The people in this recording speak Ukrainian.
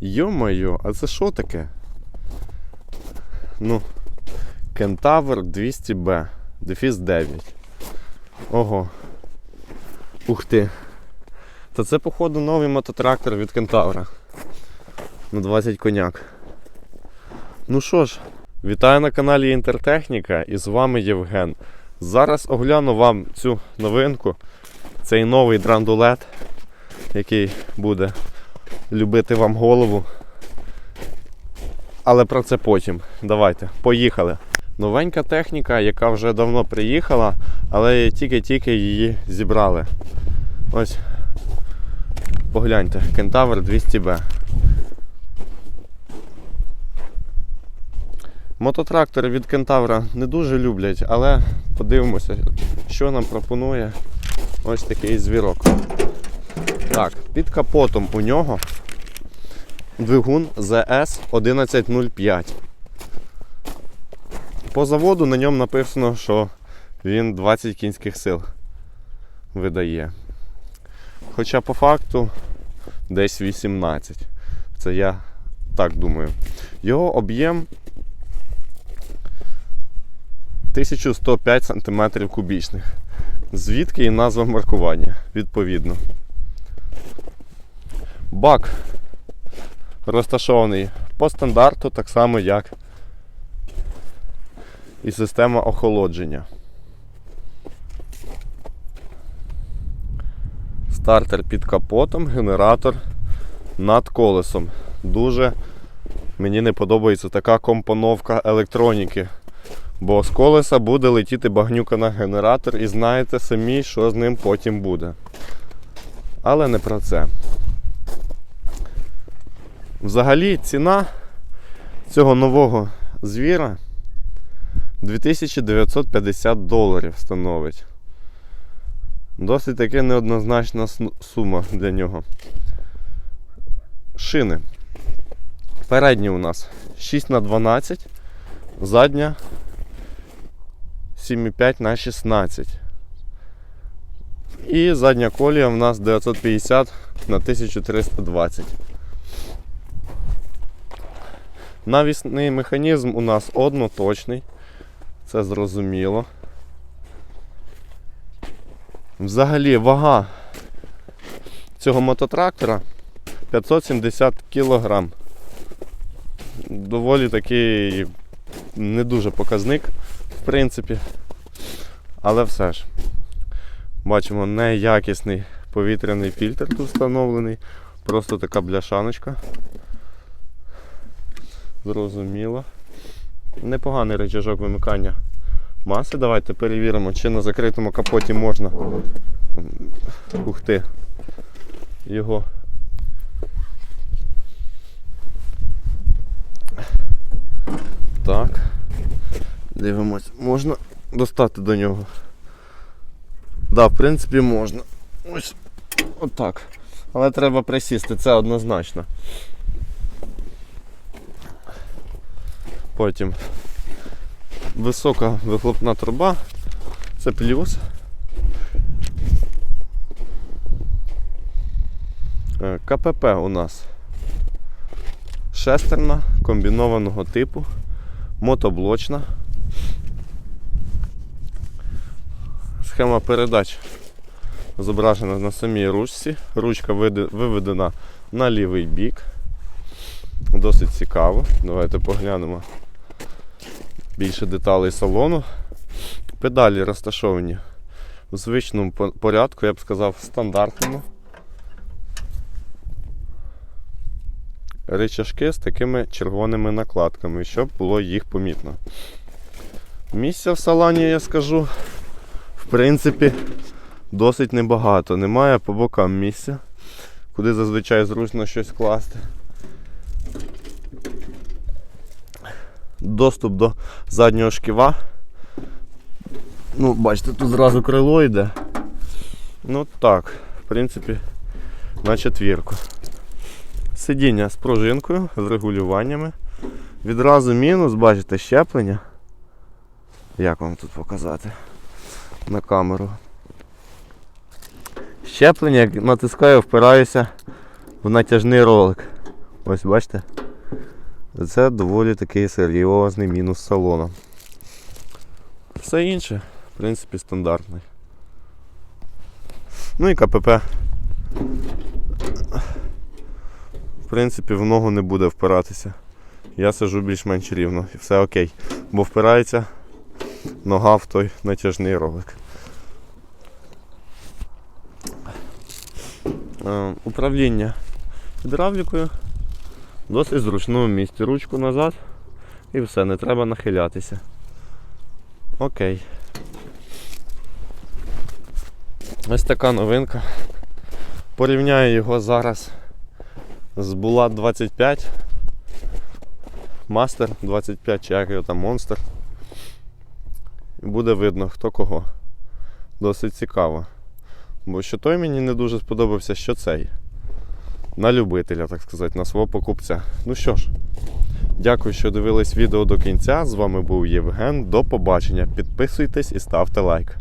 Йо-моє, а це що таке? Ну, Кентавр 200B, дефіс 9. Ого. Ух ти. Та це, походу, новий мототрактор від Кентавра. На 20 коняк. Ну що ж, вітаю на каналі Інтертехніка і з вами Євген. Зараз огляну вам цю новинку. Цей новий драндулет, який буде любити вам голову. Але про це потім. Давайте, поїхали. Новенька техніка, яка вже давно приїхала, але тільки-тільки її зібрали. Ось. Погляньте, Кентавр 200B. Мототрактори від Кентавра не дуже люблять, але подивимося, що нам пропонує ось такий звірок. Так, під капотом у нього двигун ZS 1105. По заводу на ньому написано, що він 20 кінських сил видає. Хоча по факту десь 18. Це я так думаю. Його об'єм 1105 см кубічних. Звідки і назва маркування, відповідно. Бак розташований по стандарту, так само як і система охолодження. Стартер під капотом, генератор над колесом. Дуже мені не подобається така компоновка електроніки. Бо з колеса буде летіти багнюка на генератор і знаєте самі, що з ним потім буде. Але не про це. Взагалі ціна цього нового звіра 2950 доларів становить. Досить таки неоднозначна сума для нього. Шини. Передні у нас 6 на 12, задня 7,5 на 16. І задня колія в нас 950 на 1320. Навісний механізм у нас одноточний. Це зрозуміло. Взагалі вага цього мототрактора 570 кг. Доволі такий не дуже показник, в принципі. Але все ж. Бачимо неякісний повітряний фільтр тут встановлений. Просто така бляшаночка. Зрозуміло. Непоганий рычажок вимикання маси. Давайте перевіримо, чи на закритому капоті можна ух ти, його. Так. Дивимось, можна достати до нього. Да, в принципі, можна. Ось отак. Але треба присісти, це однозначно. Потім висока вихлопна труба. Це плюс. Е, КПП у нас шестерна комбінованого типу, мотоблочна. Схема передач зображена на самій ручці. Ручка виведена на лівий бік. Досить цікаво. Давайте поглянемо більше деталей салону. Педалі розташовані в звичному порядку, я б сказав, стандартному. Ричажки з такими червоними накладками, щоб було їх помітно. Місця в салоні, я скажу, в принципі, досить небагато. Немає по бокам місця, куди зазвичай зручно щось класти. Доступ до заднього шківа. Ну, бачите, тут зразу крило йде. Ну так, в принципі, на четвірку. Сидіння з пружинкою, з регулюваннями. Відразу мінус, бачите, щеплення. Як вам тут показати на камеру? Щеплення, як натискаю, впираюся в натяжний ролик. Ось бачите? Це доволі такий серйозний мінус салону. Все інше, в принципі, стандартний. Ну і КПП. В принципі, в ногу не буде впиратися. Я сижу більш-менш рівно і все окей. Бо впирається нога в той натяжний ролик. Е, управління гідравлікою досить зручному місці. Ручку назад і все, не треба нахилятися. Окей. Ось така новинка. Порівняю його зараз з Булат 25. Мастер 25 чи як його там монстр. Буде видно хто кого. Досить цікаво. Бо що той мені не дуже сподобався, що цей. На любителя, так сказати, на свого покупця. Ну що ж, дякую, що дивились відео до кінця. З вами був Євген. До побачення. Підписуйтесь і ставте лайк.